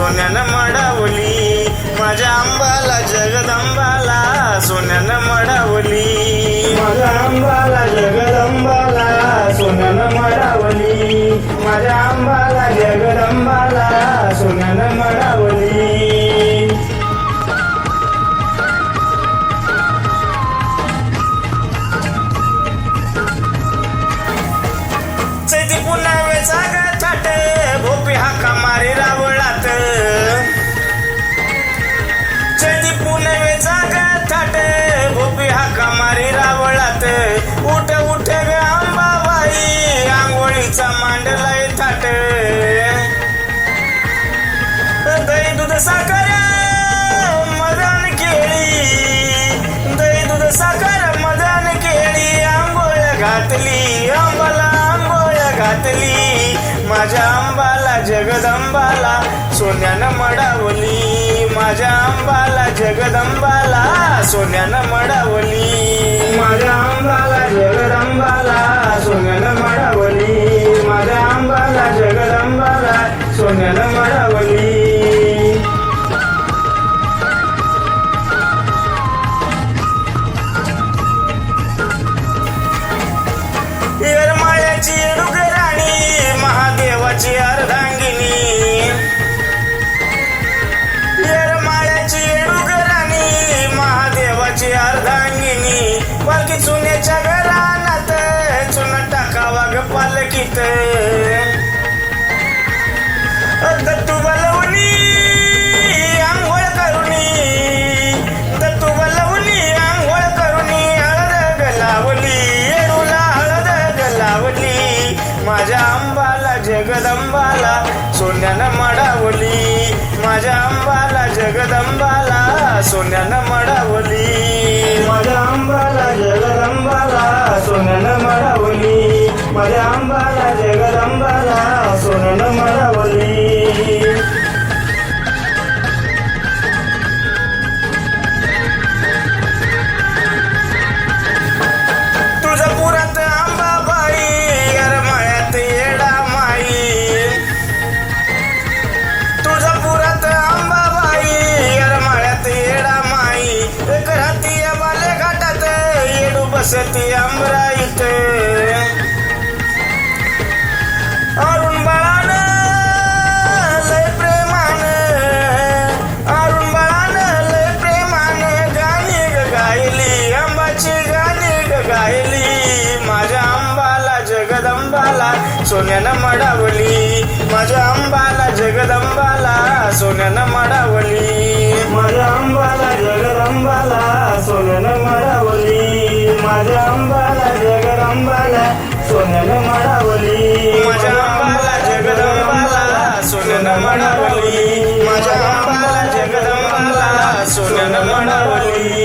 सोन्यानं मडावली. माझ्या आंबाला जगदंबाला सोन्यानं मडावली. माझ्या आंबाला जगदंबाला सोन्यानं मडावली. माझ्या आंबाला जगदंबाला सोन्यानं मडावली. चैती पुन्हा मांडलाय थाट. दही दूध साखर मदन केळी. दही दूध साखर मदन केळी. आंबोळ्या घातली आंबाला आंबोळ्या घातली. माझ्या आंबाला जगदंबाला सोन्यानं मडावली. माझ्या आंबाला जगदंबाला सोन्यानं मडावली. माझ्या आंबाला की चुन्याच्या घरानात चुन टाकावा ग पालकीत दत्तू बलवणी आंघोळ करुणी. दत्तू बलवणी आंघोळ करुणी हळद गलावली. येडूला हळद गलावली. माझ्या आंबाला जगदंबाला सोन्यानं मडावली. माझ्या आंबाला जगदंबाला सोन्यानं मडावली. माझ्या आंबाला जगदंबाला तुझं पुरात आंबाबाई गरमाळ्यात येडा माई. तुझं पुरात आंबाबाई अरमाळ्यात येडा माई. घराती बाले घाटात येडू बसती जगदंबाला सोन्यानं मडावली. माझ्या अंबाला जगदंबाला सोन्यानं मडावली. माझ्या अंबाला जगदंबाला सोन्यानं मडावली. माझ्या अंबाला जगदंबाला सोन्यानं मडावली. माझ्या अंबाला जगदंबाला सोन्यानं मडावली. माझ्या अंबाला जगदंबाला सोन्यानं मडावली.